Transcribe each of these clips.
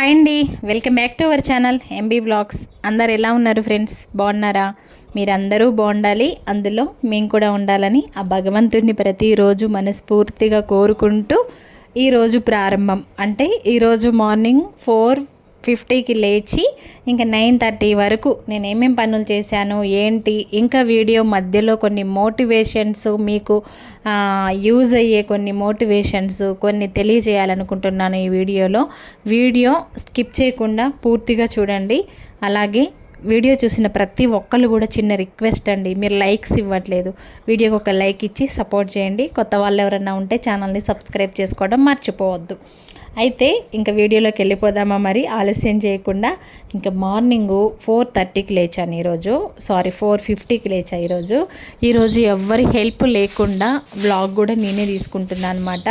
Hi అండి welcome back to our channel MB blogs అందరు ఎలా ఉన్నారు ఫ్రెండ్స్ బాగున్నారా? మీరందరూ బాగుండాలి అందులో మేము కూడా ఉండాలని ఆ భగవంతుడిని ప్రతిరోజు మనస్ఫూర్తిగా కోరుకుంటూ ఈరోజు ప్రారంభం. అంటే ఈరోజు మార్నింగ్ ఫోర్ ఫిఫ్టీకి లేచి ఇంకా నైన్ థర్టీ వరకు నేను ఏమేమి పనులు చేశాను ఏంటి ఇంకా వీడియో మధ్యలో కొన్ని మోటివేషన్స్ మీకు యూజ్ అయ్యే కొన్ని మోటివేషన్స్ కొన్ని తెలియజేయాలనుకుంటున్నాను ఈ వీడియోలో. వీడియో స్కిప్ చేయకుండా పూర్తిగా చూడండి. అలాగే వీడియో చూసిన ప్రతి ఒక్కరు కూడా చిన్న రిక్వెస్ట్ అండి. మీరు లైక్స్ ఇవ్వట్లేదు. వీడియోకి ఒక లైక్ ఇచ్చి సపోర్ట్ చేయండి. కొత్త వాళ్ళు ఎవరైనా ఉంటే ఛానల్ని సబ్స్క్రైబ్ చేసుకోవడం మర్చిపోవద్దు. అయితే ఇంకా వీడియోలోకి వెళ్ళిపోదామా మరి? ఆలస్యం చేయకుండా ఇంకా మార్నింగ్ ఫోర్ థర్టీకి లేచాను ఈరోజు. సారీ ఫోర్ ఫిఫ్టీకి లేచా ఈరోజు. ఈరోజు ఎవరి హెల్ప్ లేకుండా బ్లాగ్ కూడా నేనే తీసుకుంటున్నాను అనమాట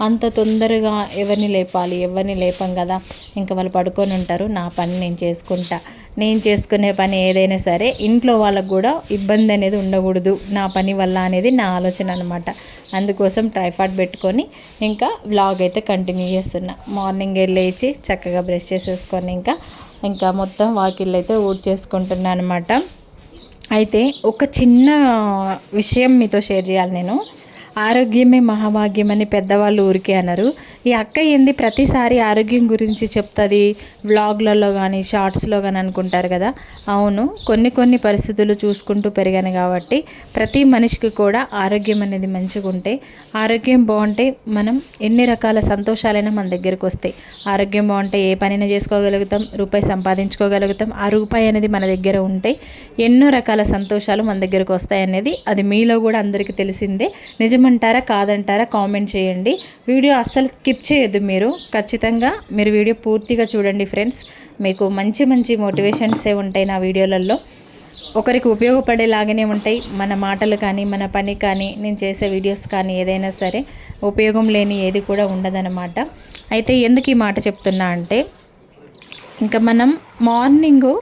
అంత తొందరగా ఎవరిని లేపాలి ఎవరిని లేపం కదా? ఇంకా వాళ్ళు పడుకొని ఉంటారు నా పని నేను చేసుకుంటా. నేను చేసుకునే పని ఏదైనా సరే ఇంట్లో వాళ్ళకు కూడా ఇబ్బంది అనేది ఉండకూడదు. నా పని వల్ల అనేది నా ఆలోచన అనమాట అందుకోసం టైఫాయిడ్ పెట్టుకొని ఇంకా వ్లాగ్ అయితే కంటిన్యూ చేస్తున్నా. మార్నింగ్ లేచి చక్కగా బ్రష్ చేసేసుకొని ఇంకా ఇంకా మొత్తం వాకిళ్ళు అయితే ఊడ్ చేసుకుంటున్నాను అనమాట అయితే ఒక చిన్న విషయం మీతో షేర్ చేయాలి నేను. ఆరోగ్యమే మహాభాగ్యం అని పెద్దవాళ్ళు ఊరికే అన్నారు. ఈ అక్క ఏంది ప్రతిసారి ఆరోగ్యం గురించి చెప్తుంది? వ్లాగ్లలో కానీ షార్ట్స్లో కానీ అనుకుంటారు కదా? అవును కొన్ని కొన్ని పరిస్థితులు చూసుకుంటూ పెరిగాను కాబట్టి ప్రతి మనిషికి కూడా ఆరోగ్యం అనేది మంచిగా ఉంటే ఆరోగ్యం బాగుంటే మనం ఎన్ని రకాల సంతోషాలైనా మన దగ్గరకు వస్తాయి. ఆరోగ్యం బాగుంటే ఏ పనైనా చేసుకోగలుగుతాం రూపాయి సంపాదించుకోగలుగుతాం ఆ రూపాయి అనేది మన దగ్గర ఉంటే ఎన్నో రకాల సంతోషాలు మన దగ్గరకు వస్తాయి అనేది అది మీలో కూడా అందరికీ తెలిసిందే. నిజం నిజమంటారా కాదంటారా కామెంట్ చేయండి. వీడియో అస్సలు స్కిప్ చేయొద్దు మీరు. ఖచ్చితంగా మీరు వీడియో పూర్తిగా చూడండి ఫ్రెండ్స్. మీకు మంచి మంచి మోటివేషన్సే ఉంటాయి నా వీడియోలలో ఒకరికి ఉపయోగపడేలాగానే ఉంటాయి. మన మాటలు కానీ మన పని కానీ నేను చేసే వీడియోస్ కానీ ఏదైనా సరే ఉపయోగం లేని ఏది కూడా ఉండదన్నమాట. అయితే ఎందుకు ఈ మాట చెప్తున్నా అంటే ఇంకా మనం morning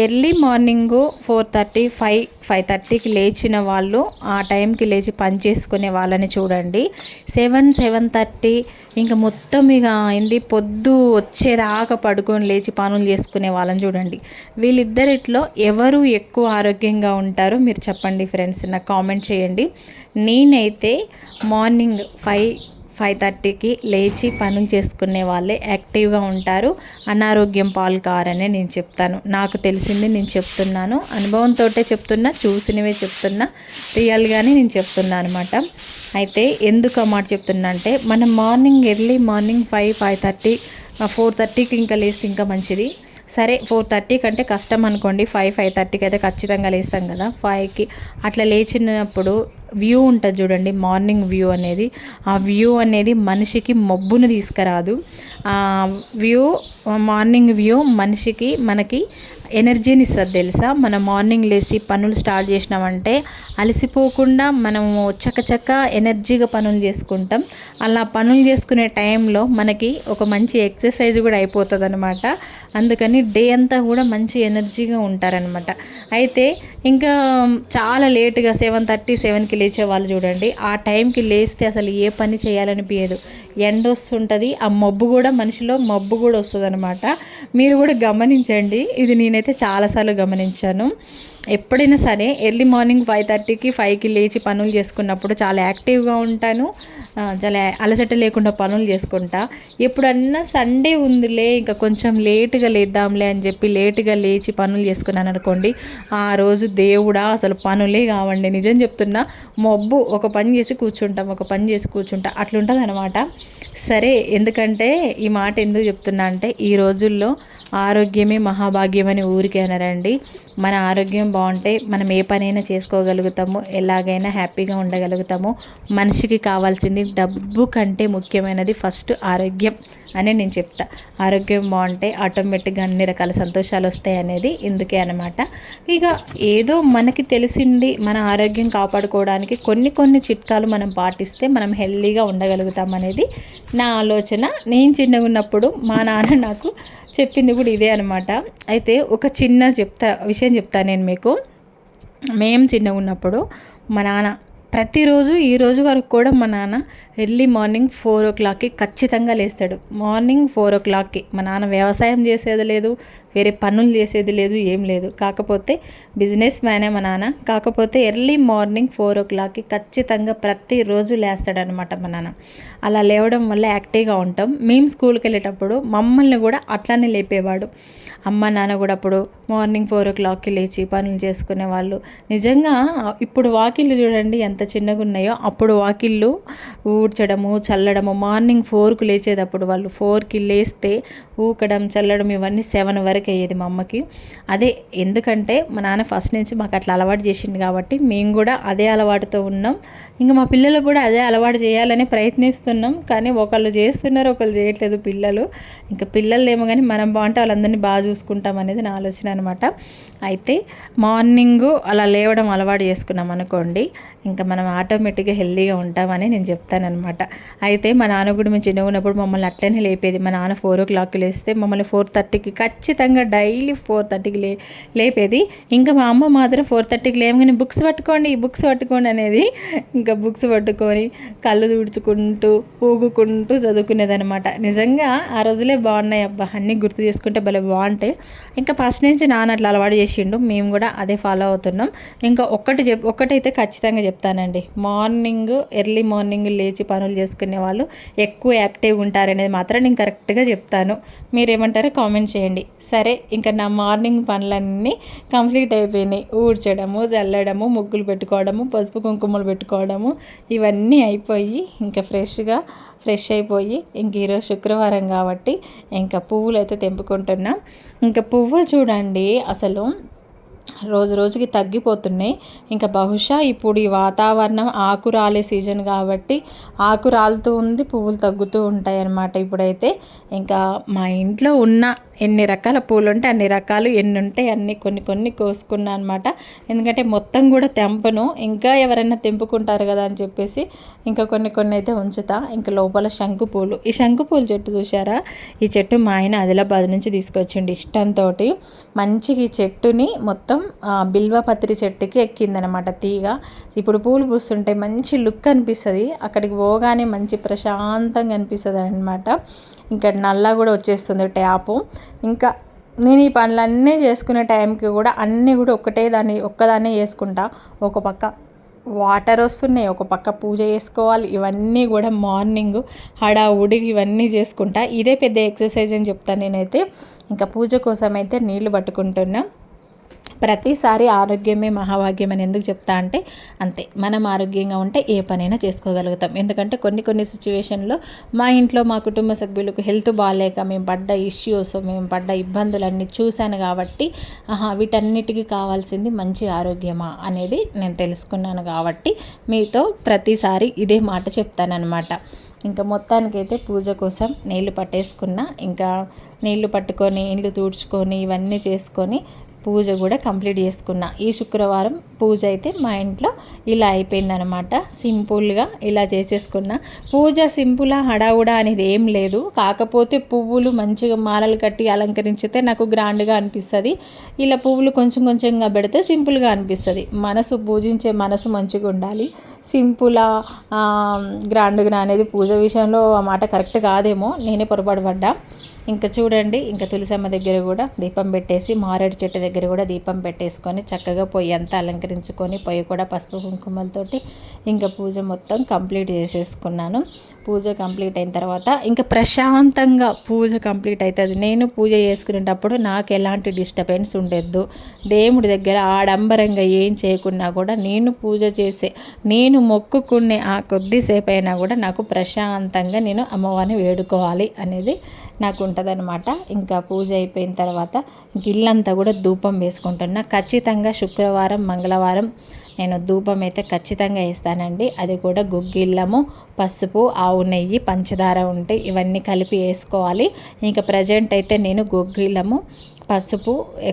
early morning four thirty five five థర్టీకి లేచిన వాళ్ళు ఆ టైంకి లేచి పని చేసుకునే వాళ్ళని చూడండి. సెవెన్ సెవెన్ థర్టీ ఇంకా మొత్తం ఇక అయింది. పొద్దు వచ్చేదాకా పడుకొని లేచి పనులు చేసుకునే వాళ్ళని చూడండి. వీళ్ళిద్దరిట్లో ఎవరు ఎక్కువ ఆరోగ్యంగా ఉంటారో మీరు చెప్పండి ఫ్రెండ్స్ నాకు కామెంట్ చేయండి. నేనైతే మార్నింగ్ ఫైవ్ ఫైవ్ థర్టీకి లేచి పనులు చేసుకునే వాళ్ళే యాక్టివ్గా ఉంటారు. అనారోగ్యం పాలు కారనే నేను చెప్తాను. నాకు తెలిసింది నేను చెప్తున్నాను. అనుభవంతో చెప్తున్నా చూసినవే చెప్తున్నా. రియల్గానే నేను చెప్తున్నా అనమాట అయితే ఎందుకు ఆ మాట చెప్తున్నా అంటే మనం morning early morning five five thirty four థర్టీకి ఇంకా లేస్తే ఇంకా మంచిది. సరే ఫోర్ థర్టీ కంటే కష్టం అనుకోండి. ఫైవ్ ఫైవ్ థర్టీకి అయితే ఖచ్చితంగా లేస్తాం కదా. ఫైవ్కి అట్లా లేచినప్పుడు వ్యూ ఉంటుంది చూడండి మార్నింగ్ వ్యూ అనేది. ఆ వ్యూ అనేది మనిషికి మబ్బును తీసుకురాదు. ఆ వ్యూ మార్నింగ్ వ్యూ మనిషికి మనకి ఎనర్జీని ఇస్తుంది తెలుసా? మనం మార్నింగ్ లేచి పనులు స్టార్ట్ చేసినామంటే అలసిపోకుండా మనము చక్కచక్క ఎనర్జీగా పనులు చేసుకుంటాం. అలా పనులు చేసుకునే టైంలో మనకి ఒక మంచి ఎక్సర్సైజ్ కూడా అయిపోతుంది అనమాట అందుకని డే అంతా కూడా మంచి ఎనర్జీగా ఉంటారనమాట అయితే ఇంకా చాలా లేట్గా సెవెన్ థర్టీ సెవెన్కి లేచే వాళ్ళు చూడండి. ఆ టైంకి లేస్తే అసలు ఏ పని చేయాలనిపించదు ఎండ వస్తుంటుంది ఆ మబ్బు కూడా మనిషిలో మబ్బు కూడా వస్తుంది అనమాట మీరు కూడా గమనించండి. ఇది నేనైతే చాలాసార్లు గమనించాను. ఎప్పుడైనా సరే ఎర్లీ మార్నింగ్ ఫైవ్ థర్టీకి ఫైవ్కి లేచి పనులు చేసుకున్నప్పుడు చాలా యాక్టివ్గా ఉంటాను. చాలా అలసట లేకుండా పనులు చేసుకుంటా. ఎప్పుడన్నా సండే ఉందిలే ఇంకా కొంచెం లేటుగా లేద్దాంలే అని చెప్పి లేటుగా లేచి పనులు చేసుకున్నాను అనుకోండి ఆ రోజు దేవుడా అసలు పనులే కావండి. నిజం చెప్తున్నా మబ్బు ఒక పని చేసి కూర్చుంటాం ఒక పని చేసి కూర్చుంటా. అట్లుంటుంది అనమాట సరే ఎందుకంటే ఈ మాట ఎందుకు చెప్తున్నా అంటే ఈ రోజుల్లో ఆరోగ్యమే మహాభాగ్యం అని ఊరికే అనరండి. మన ఆరోగ్యం బాగుంటే మనం ఏ పనైనా చేసుకోగలుగుతాము ఎలాగైనా హ్యాపీగా ఉండగలుగుతాము. మనిషికి కావాల్సింది డబ్బు కంటే ముఖ్యమైనది ఫస్ట్ ఆరోగ్యం అని నేను చెప్తా. ఆరోగ్యం బాగుంటే ఆటోమేటిక్గా అన్ని రకాల సంతోషాలు వస్తాయి అనేది ఇందుకే అనమాట ఇక ఏదో మనకి తెలిసింది మన ఆరోగ్యం కాపాడుకోవడానికి కొన్ని కొన్ని చిట్కాలు మనం పాటిస్తే మనం హెల్తీగా ఉండగలుగుతాం అనేది నా ఆలోచన. నేను చిన్నగా ఉన్నప్పుడు మా నాన్న నాకు చెప్పింది కూడా ఇదే అనమాట అయితే ఒక చిన్న చెప్తా విషయం చెప్తాను నేను మీకు. మేము చిన్నగా ఉన్నప్పుడు మా నాన్న ప్రతిరోజు ఈ రోజు వరకు కూడా మా నాన్న ఎర్లీ మార్నింగ్ ఫోర్ ఓ క్లాక్కి ఖచ్చితంగా లేస్తాడు. మార్నింగ్ ఫోర్ ఓ క్లాక్కి. మా నాన్న వ్యవసాయం చేసేది లేదు వేరే పనులు చేసేది లేదు ఏం లేదు. కాకపోతే బిజినెస్ మ్యానే మా నాన్న. కాకపోతే ఎర్లీ మార్నింగ్ ఫోర్ ఓ క్లాక్కి ఖచ్చితంగా ప్రతిరోజు లేస్తాడనమాట మా నాన్న. అలా లేవడం వల్ల యాక్టివ్గా ఉంటాం. మేము స్కూల్కి వెళ్ళేటప్పుడు మమ్మల్ని కూడా అట్లానే లేపేవాడు. అమ్మ నాన్న కూడా అప్పుడు మార్నింగ్ ఫోర్ ఓ క్లాక్కి లేచి పనులు చేసుకునే వాళ్ళు. నిజంగా ఇప్పుడు వాకిళ్ళు చూడండి ఎంత చిన్నగా ఉన్నాయో. అప్పుడు వాకిళ్ళు ఊడ్చడము చల్లడము మార్నింగ్ ఫోర్కు లేచేటప్పుడు వాళ్ళు ఫోర్కి లేస్తే ఊకడం చల్లడం ఇవన్నీ సెవెన్ వరకు అయ్యేది మా అమ్మకి. అదే ఎందుకంటే మా నాన్న ఫస్ట్ నుంచి మాకు అట్లా అలవాటు చేసిండు కాబట్టి మేము కూడా అదే అలవాటుతో ఉన్నాం. ఇంకా మా పిల్లలకు కూడా అదే అలవాటు చేయాలని ప్రయత్నిస్తున్నాం. కానీ ఒకళ్ళు చేస్తున్నారు ఒకళ్ళు చేయట్లేదు పిల్లలు. ఇంకా పిల్లలు ఏమో కానీ మనం బాగుంటే వాళ్ళందరినీ బాగా చూసుకుంటాం అనేది నా ఆలోచన అనమాట అయితే మార్నింగ్ అలా లేవడం అలవాటు చేసుకున్నాం అనుకోండి ఇంకా మనం ఆటోమేటిక్గా హెల్తీగా ఉంటామని నేను చెప్తానమాట అయితే మా నాన్న కూడా మేము చిన్నగా ఉన్నప్పుడు మమ్మల్ని అట్లనే లేపేది. మా నాన్న ఫోర్ ఓ క్లాక్కి లేస్తే మమ్మల్ని ఫోర్ థర్టీకి ఖచ్చితంగా డైలీ ఫోర్ థర్టీకి లే లేపేది. ఇంకా మా అమ్మ మాత్రం ఫోర్ థర్టీకి లేవగానే బుక్స్ పట్టుకోండి బుక్స్ పట్టుకోండి అనేది ఇంకా బుక్స్ పట్టుకొని కళ్ళు తుడుచుకుంటూ ఊగుకుంటూ చదువుకునేది అనమాట నిజంగా ఆ రోజులే బాగున్నాయి అబ్బా. అన్నీ గుర్తు చేసుకుంటే భలే బాగుంటాయి ఇంకా ఫస్ట్ నుంచి నాన్న అట్లా అలవాటు చేసిండు. మేము కూడా అదే ఫాలో అవుతున్నాం. ఇంకా ఒక్కటి చెప్ ఒక్కటైతే ఖచ్చితంగా చెప్తానండి. మార్నింగ్ ఎర్లీ మార్నింగ్ లేచి పనులు చేసుకునే వాళ్ళు ఎక్కువ యాక్టివ్ ఉంటారనేది మాత్రం నేను కరెక్ట్గా చెప్తాను. మీరేమంటారో కామెంట్ చేయండి. సరే. సరే ఇంకా నా మార్నింగ్ పనులన్నీ కంప్లీట్ అయిపోయినాయి. ఊడ్చడము చల్లడము ముగ్గులు పెట్టుకోవడము పసుపు కుంకుమలు పెట్టుకోవడము ఇవన్నీ అయిపోయి ఇంకా ఫ్రెష్గా ఫ్రెష్ అయిపోయి ఇంక ఈరోజు శుక్రవారం కాబట్టి ఇంకా పువ్వులు అయితే తెంపుకుంటున్నాం. ఇంకా పువ్వులు చూడండి అసలు రోజు రోజుకి తగ్గిపోతున్నాయి. ఇంకా బహుశా ఇప్పుడు ఈ వాతావరణం ఆకు రాలే సీజన్ కాబట్టి ఆకు రాలుతూ ఉంది పువ్వులు తగ్గుతూ ఉంటాయి అన్నమాట ఇప్పుడైతే. ఇంకా మా ఇంట్లో ఉన్న ఎన్ని రకాల పూలు ఉంటే అన్ని రకాలు ఎన్ని ఉంటాయి అన్ని కొన్ని కొన్ని కోసుకున్నా అనమాట ఎందుకంటే మొత్తం కూడా తెంపను. ఇంకా ఎవరైనా తెంపుకుంటారు కదా అని చెప్పేసి ఇంకా కొన్ని కొన్ని అయితే ఉంచుతా. ఇంకా లోపల శంకు పూలు. ఈ శంకు పూల చెట్టు చూసారా ఈ చెట్టు మా ఆయన ఆదిలాబాద్ నుంచి తీసుకొచ్చిండి ఇష్టంతో మంచిగా ఈ చెట్టుని మొత్తం బిల్వపత్రి చెట్టుకి ఎక్కిందనమాట తీగ. ఇప్పుడు పూలు పూస్తుంటే మంచి లుక్ అనిపిస్తుంది. అక్కడికి పోగానే మంచి ప్రశాంతంగా అనిపిస్తుంది అనమాట ఇంకా నల్ల కూడా వచ్చేస్తుంది ట్యాపు. ఇంకా నేను ఈ పనులన్నీ చేసుకునే టైంకి కూడా అన్నీ కూడా ఒక్కటే దాన్ని ఒక్కదాన్నే చేసుకుంటా. ఒక పక్క వాటర్ వస్తున్నాయి ఒక పక్క పూజ చేసుకోవాలి ఇవన్నీ కూడా మార్నింగ్ హడావుడి ఇవన్నీ చేసుకుంటా. ఇదే పెద్ద ఎక్సర్సైజ్ అని చెప్తాను నేనైతే. ఇంకా పూజ కోసం అయితే నీళ్ళు పట్టుకుంటున్నా. ప్రతిసారి ఆరోగ్యమే మహాభాగ్యం అని ఎందుకు చెప్తా అంటే అంతే మనం ఆరోగ్యంగా ఉంటే ఏ పనైనా చేసుకోగలుగుతాం. ఎందుకంటే కొన్ని కొన్ని సిచ్యువేషన్లో మా ఇంట్లో మా కుటుంబ సభ్యులకు హెల్త్ బాగాలేక మేము పడ్డ ఇష్యూస్ మేము పడ్డ ఇబ్బందులన్నీ చూశాను కాబట్టి ఆహా వీటన్నిటికీ కావాల్సింది మంచి ఆరోగ్యమా అనేది నేను తెలుసుకున్నాను కాబట్టి మీతో ప్రతిసారి ఇదే మాట చెప్తానన్నమాట. ఇంకా మొత్తానికైతే పూజ కోసం నీళ్ళు పట్టేసుకున్న ఇంకా నీళ్ళు పట్టుకొని ఇల్లు తుడుచుకొని ఇవన్నీ చేసుకొని పూజ కూడా కంప్లీట్ చేసుకున్న. ఈ శుక్రవారం పూజ అయితే మా ఇంట్లో ఇలా అయిపోయిందనమాట సింపుల్గా ఇలా చేసేసుకున్న. పూజ సింపుల్గా హడావుడా అనేది ఏం లేదు. కాకపోతే పువ్వులు మంచిగా మాలలు కట్టి అలంకరించితే నాకు గ్రాండ్గా అనిపిస్తుంది. ఇలా పువ్వులు కొంచెం కొంచెంగా పెడితే సింపుల్గా అనిపిస్తుంది. మనసు పూజించే మనసు మంచిగా ఉండాలి. సింపుల్గా గ్రాండ్గా అనేది పూజ విషయంలో ఆ మాట కరెక్ట్ కాదేమో. నేనే పొరపాటు పడ్డా. ఇంకా చూడండి ఇంకా తులసమ్మ దగ్గర కూడా దీపం పెట్టేసి మారేడు చెట్టు దగ్గర కూడా దీపం పెట్టేసుకొని చక్కగా పొయ్యి అంతా అలంకరించుకొని పొయ్యి కూడా పసుపు కుంకుమలతోటి ఇంకా పూజ మొత్తం కంప్లీట్ చేసేసుకున్నాను. పూజ కంప్లీట్ అయిన తర్వాత ఇంకా ప్రశాంతంగా పూజ కంప్లీట్ అవుతుంది నేను పూజ చేసుకునేటప్పుడు నాకు ఎలాంటి డిస్టర్బెన్స్ ఉండొద్దు. దేవుడి దగ్గర ఆడంబరంగా ఏం చేయకున్నా కూడా నేను పూజ చేసే నేను మొక్కుకునే ఆ కొద్దిసేపు అయినా కూడా నాకు ప్రశాంతంగా నేను అమ్మవారిని వేడుకోవాలి అనేది నాకు ఉంటుందన్నమాట ఇంకా పూజ అయిపోయిన తర్వాత ఇల్లంతా కూడా ధూపం వేసుకుంటున్నా. ఖచ్చితంగా శుక్రవారం మంగళవారం నేను ధూపం అయితే ఖచ్చితంగా వేస్తానండి. అది కూడా గుగ్గిళ్ళము పసుపు ఆవు నెయ్యి పంచదార ఉంటే ఇవన్నీ కలిపి వేసుకోవాలి. ఇంకా ప్రజెంట్ అయితే నేను గుగ్గిళ్ళము పసుపు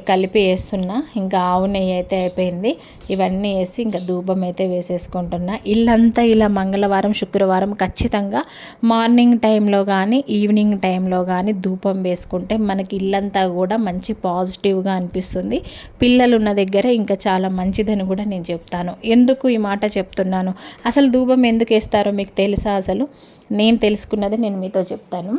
కలిపి వేస్తున్నా. ఇంకా ఆవు నెయ్యి అయితే అయిపోయింది. ఇవన్నీ వేసి ఇంకా ధూపం అయితే వేసేసుకుంటున్నా. ఇల్లంతా ఇలా మంగళవారం శుక్రవారం ఖచ్చితంగా మార్నింగ్ టైంలో కానీ ఈవినింగ్ టైంలో కానీ ధూపం వేసుకుంటే మనకి ఇల్లంతా కూడా మంచి పాజిటివ్గా అనిపిస్తుంది. పిల్లలు ఉన్న దగ్గర ఇంకా చాలా మంచిదని కూడా నేను చెప్తాను చెప్తాను. ఎందుకు ఈ మాట చెప్తున్నాను? అసలు ధూపం ఎందుకు వేస్తారో మీకు తెలుసా అసలు? నేను తెలుసుకున్నది నేను మీతో చెప్తాను.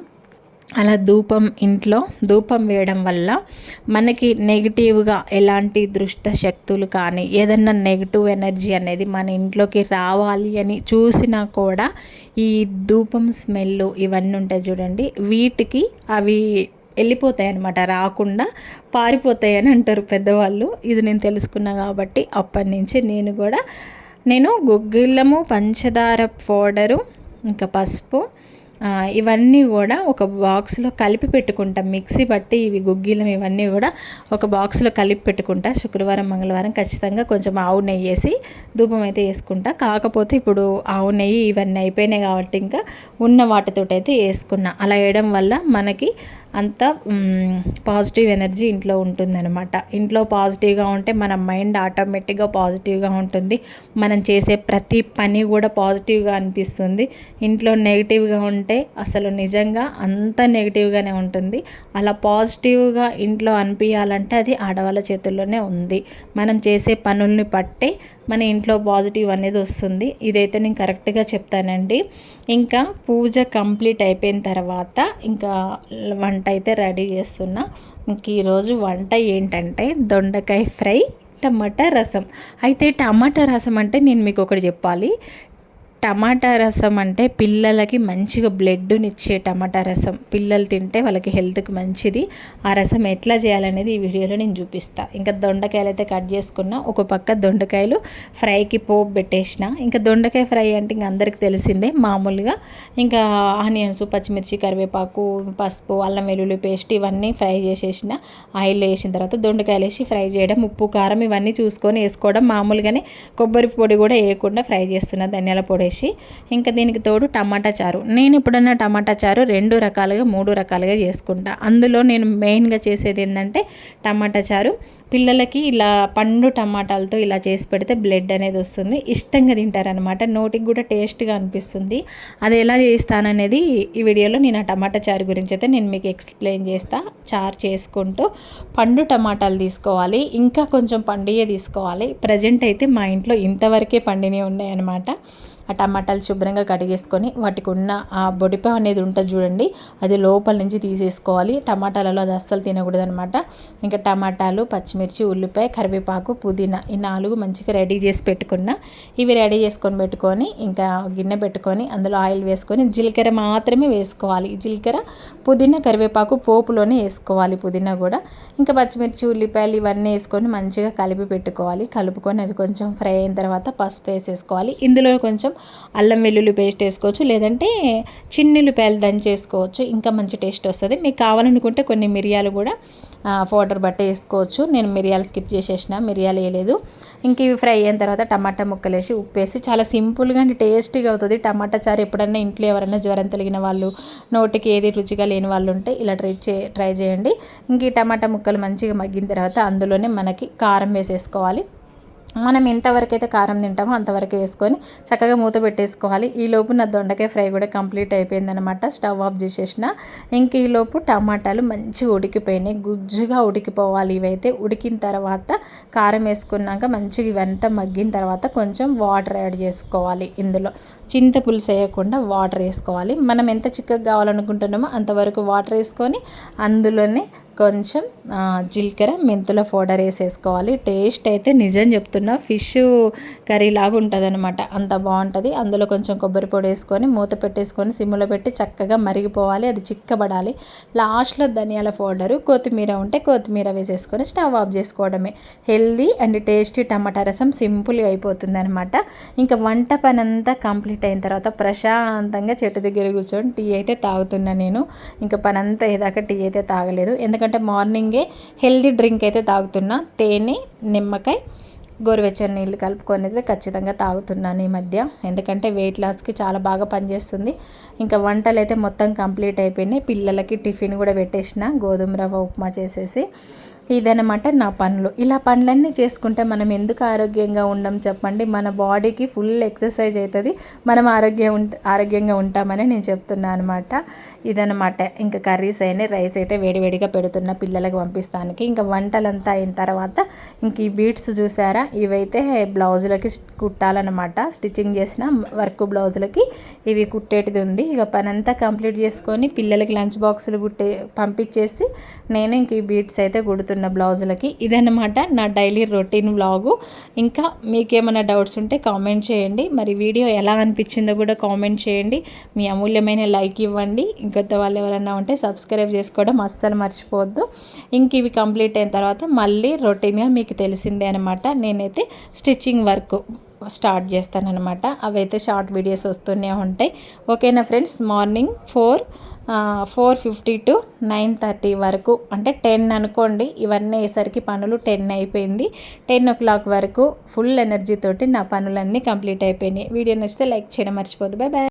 అలా ధూపం ఇంట్లో ధూపం వేయడం వల్ల మనకి నెగిటివ్గా ఎలాంటి దృష్ట శక్తులు కానీ ఏదన్నా నెగిటివ్ ఎనర్జీ అనేది మన ఇంట్లోకి రావాలి అని చూసినా కూడా ఈ ధూపం స్మెల్ ఇవన్నీ ఉంటాయి చూడండి. వీటికి అవి వెళ్ళిపోతాయి అనమాట రాకుండా పారిపోతాయి అని అంటారు పెద్దవాళ్ళు. ఇది నేను తెలుసుకున్నా కాబట్టి అప్పటి నుంచి నేను కూడా నేను గుగ్గిళ్ళము పంచదార పౌడరు ఇంకా పసుపు ఇవన్నీ కూడా ఒక బాక్స్లో కలిపి పెట్టుకుంటాం. మిక్సీ బట్టి ఇవి గుగ్గిలం ఇవన్నీ కూడా ఒక బాక్స్లో కలిపి పెట్టుకుంటా. శుక్రవారం మంగళవారం ఖచ్చితంగా కొంచెం ఆవు నెయ్యి వేసి ధూపం అయితే వేసుకుంటా. కాకపోతే ఇప్పుడు ఆవు నెయ్యి ఇవన్నీ అయిపోయినాయి కాబట్టి ఇంకా ఉన్న వాటితోటి అయితే వేసుకున్నా. అలా వేయడం వల్ల మనకి అంత పాజిటివ్ ఎనర్జీ ఇంట్లో ఉంటుందన్నమాట. ఇంట్లో పాజిటివ్గా ఉంటే మన మైండ్ ఆటోమేటిక్గా పాజిటివ్గా ఉంటుంది. మనం చేసే ప్రతి పని కూడా పాజిటివ్గా అనిపిస్తుంది. ఇంట్లో నెగిటివ్గా ఉంటే అసలు నిజంగా అంత నెగిటివ్గానే ఉంటుంది. అలా పాజిటివ్గా ఇంట్లో అనిపించాలంటే అది ఆడవాళ్ళ చేతుల్లోనే ఉంది. మనం చేసే పనుల్ని పట్టే మన ఇంట్లో పాజిటివ్ అనేది వస్తుంది. ఇదైతే నేను కరెక్ట్గా చెప్తానండి. ఇంకా పూజ కంప్లీట్ అయిపోయిన తర్వాత ఇంకా వంట అయితే రెడీ చేస్తున్నా. ఇంక ఈరోజు వంట ఏంటంటే దొండకాయ ఫ్రై టమాటా రసం. అయితే టమాటా రసం అంటే నేను మీకు ఒకటి చెప్పాలి. టమాటా రసం అంటే పిల్లలకి మంచిగా బ్లడ్నిచ్చే టమాటా రసం. పిల్లలు తింటే వాళ్ళకి హెల్త్కి మంచిది. ఆ రసం ఎట్లా చేయాలనేది ఈ వీడియోలో నేను చూపిస్తాను ఇంకా దొండకాయలు అయితే కట్ చేసుకున్నా. ఒక పక్క దొండకాయలు ఫ్రైకి పోపు పెట్టేసిన. ఇంకా దొండకాయ ఫ్రై అంటే ఇంక అందరికి తెలిసిందే మామూలుగా. ఇంకా ఆనియన్స్ పచ్చిమిర్చి కరివేపాకు పసుపు అల్లం వెల్లుల్లి పేస్ట్ ఇవన్నీ ఫ్రై చేసేసిన. ఆయిల్ వేసిన తర్వాత దొండకాయలు వేసి ఫ్రై చేయడం ఉప్పు కారం ఇవన్నీ చూసుకొని వేసుకోవడం. మామూలుగానే కొబ్బరి పొడి కూడా వేయకుండా ఫ్రై చేస్తున్నా. ధనియాల పొడి వేసి ఇంకా దీనికి తోడు టమాటా చారు. నేను ఎప్పుడన్నా టమాటా చారు రెండు రకాలుగా మూడు రకాలుగా చేసుకుంటా. అందులో నేను మెయిన్గా చేసేది ఏంటంటే టమాటా చారు. పిల్లలకి ఇలా పండు టమాటాలతో ఇలా చేసి పెడితే బ్లడ్ అనేది వస్తుంది. ఇష్టంగా తింటారనమాట నోటికి కూడా టేస్ట్గా అనిపిస్తుంది. అది ఎలా చేస్తాననేది ఈ వీడియోలో నేను ఆ టమాటా చారు గురించి అయితే నేను మీకు ఎక్స్ప్లెయిన్ చేస్తా. చారు చేసుకుంటూ పండు టమాటాలు తీసుకోవాలి. ఇంకా కొంచెం పండుయే తీసుకోవాలి. ప్రజెంట్ అయితే మా ఇంట్లో ఇంతవరకే పండినవి ఉన్నాయన్నమాట. ఆ టమాటాలు శుభ్రంగా కడిగేసుకొని వాటికి ఉన్న ఆ బొడిపా అనేది ఉంటుంది చూడండి అది లోపల నుంచి తీసేసుకోవాలి. టమాటాలలో అది అస్సలు తినకూడదు అనమాట ఇంకా టమాటాలు పచ్చిమిర్చి ఉల్లిపాయ కరివేపాకు పుదీనా ఈ నాలుగు మంచిగా రెడీ చేసి పెట్టుకున్న. ఇవి రెడీ చేసుకొని పెట్టుకొని ఇంకా గిన్నె పెట్టుకొని అందులో ఆయిల్ వేసుకొని జీలకర్ర మాత్రమే వేసుకోవాలి. జీలకర్ర పుదీనా కరివేపాకు పోపులోనే వేసుకోవాలి పుదీనా కూడా. ఇంకా పచ్చిమిర్చి ఉల్లిపాయలు ఇవన్నీ వేసుకొని మంచిగా కలిపి పెట్టుకోవాలి. కలుపుకొని అవి కొంచెం ఫ్రై అయిన తర్వాత పసుపు వేసేసుకోవాలి. ఇందులో కొంచెం అల్లం వెల్లుల్లి పేస్ట్ వేసుకోవచ్చు లేదంటే చిన్నుల్లిపాయలు దంచేసుకోవచ్చు ఇంకా మంచి టేస్ట్ వస్తుంది. మీకు కావాలనుకుంటే కొన్ని మిరియాలు కూడా పౌడర్ బట్ట వేసుకోవచ్చు. నేను మిరియాలు స్కిప్ చేసేసిన మిరియాలు వేయలేదు. ఇంక ఇవి ఫ్రై అయిన తర్వాత టమాటా ముక్కలు వేసి ఉప్పు వేసి చాలా సింపుల్గా అండ్ టేస్టీగా అవుతుంది. టమాటా చారు ఎప్పుడన్నా ఇంట్లో ఎవరైనా జ్వరం తగిలిన వాళ్ళు నోటికి ఏది రుచిగా లేని వాళ్ళు ఉంటే ఇలా ట్రై చే ట్రై చేయండి. ఇంక ఈ టమాటా ముక్కలు మంచిగా మగ్గిన తర్వాత అందులోనే మనకి కారం వేసేసుకోవాలి. మనం ఎంతవరకు అయితే కారం తింటామో అంతవరకు వేసుకొని చక్కగా మూత పెట్టేసుకోవాలి. ఈలోపు నా దొండకాయ ఫ్రై కూడా కంప్లీట్ అయిపోయిందనమాట స్టవ్ ఆఫ్ చేసేసిన. ఇంక ఈలోపు టమాటాలు మంచిగా ఉడికిపోయినాయి. గుజ్జుగా ఉడికిపోవాలి ఇవైతే. ఉడికిన తర్వాత కారం వేసుకున్నాక మంచిగా ఇవంతా మగ్గిన తర్వాత కొంచెం వాటర్ యాడ్ చేసుకోవాలి ఇందులో. చింత పులుసు వేయకుండా వాటర్ వేసుకోవాలి. మనం ఎంత చిక్కగా కావాలనుకుంటున్నామో అంతవరకు వాటర్ వేసుకొని అందులోనే కొంచెం జీలకర్ర మెంతుల పౌడర్ వేసేసుకోవాలి. టేస్ట్ అయితే నిజం చెప్తున్నా ఫిష్ కర్రీ లాగా ఉంటుంది అనమాట అంత బాగుంటుంది. అందులో కొంచెం కొబ్బరి పొడి వేసుకొని మూత పెట్టేసుకొని సిమ్లో పెట్టి చక్కగా మరిగిపోవాలి. అది చిక్కబడాలి. లాస్ట్లో ధనియాల పౌడరు కొత్తిమీర ఉంటే కొత్తిమీర వేసేసుకొని స్టవ్ ఆఫ్ చేసుకోవడమే. Healthy and tasty tomato rasam సింపుల్గా అయిపోతుంది అనమాట ఇంకా వంట పని అంతా కంప్లీట్ అయిన తర్వాత ప్రశాంతంగా చెట్టు దగ్గర కూర్చొని టీ అయితే తాగుతున్నా నేను. ఇంకా పని అంతా ఏదాకా టీ అయితే తాగలేదు. ఎందుకంటే మార్నింగే హెల్దీ డ్రింక్ అయితే తాగుతున్నా. తేనె నిమ్మకాయ గోరువెచ్చని నీళ్ళు కలుపుకొని అయితే ఖచ్చితంగా తాగుతున్నాను ఈ మధ్య. ఎందుకంటే వెయిట్ లాస్కి చాలా బాగా పనిచేస్తుంది. ఇంకా వంటలు అయితే మొత్తం కంప్లీట్ అయిపోయినాయి. పిల్లలకి టిఫిన్ కూడా పెట్టేసిన. గోధుమ రవ్వ ఉప్మా చేసేసి. ఇదనమాట నా పనులు. ఇలా పనులన్నీ చేసుకుంటే మనం ఎందుకు ఆరోగ్యంగా ఉండం చెప్పండి. మన బాడీకి ఫుల్ ఎక్సర్సైజ్ అవుతుంది మనం ఆరోగ్యం ఉంట ఆరోగ్యంగా ఉంటామని నేను చెప్తున్నాను అనమాట ఇదనమాట ఇంకా కర్రీస్ అయినా రైస్ అయితే వేడివేడిగా పెడుతున్న పిల్లలకు పంపిస్తానికి. ఇంకా వంటలంతా అయిన తర్వాత ఇంక ఈ బీట్స్ చూసారా? ఇవైతే బ్లౌజులకి కుట్టాలన్నమాట. స్టిచ్చింగ్ చేసిన వర్క్ బ్లౌజులకి ఇవి కుట్టేటిది ఉంది. ఇక పనంతా కంప్లీట్ చేసుకొని పిల్లలకి లంచ్ బాక్సులు కుట్టే పంపించేసి నేను ఇంక ఈ బీట్స్ అయితే కుడుతున్న బ్లౌజులకి ఇదన్నమాట నా డైలీ రొటీన్ బ్లాగు ఇంకా మీకేమైనా డౌట్స్ ఉంటే కామెంట్ చేయండి. మరి వీడియో ఎలా అనిపించిందో కూడా కామెంట్ చేయండి. మీ అమూల్యమైన లైక్ ఇవ్వండి. ఇంకొత్త వాళ్ళు ఎవరైనా ఉంటే సబ్స్క్రైబ్ చేసుకోవడం అస్సలు మర్చిపోవద్దు. ఇంక ఇవి కంప్లీట్ అయిన తర్వాత మళ్ళీ రొటీన్గా మీకు తెలిసిందే అనమాట నేనైతే స్టిచ్చింగ్ వర్క్. స్టార్ట్ చేస్తానమాట అవైతే షార్ట్ వీడియోస్ వస్తూనే ఉంటాయి. ఓకేనా friends? Morning four four fifty to nine thirty వరకు. అంటే టెన్ అనుకోండి. ఇవన్నీ అయ్యేసరికి పనులు టెన్ అయిపోయింది. టెన్ ఓ క్లాక్ వరకు ఫుల్ ఎనర్జీతోటి నా పనులన్నీ కంప్లీట్ అయిపోయినాయి. వీడియో నచ్చితే లైక్ చేయడం మర్చిపోదు బాయ్ బాయ్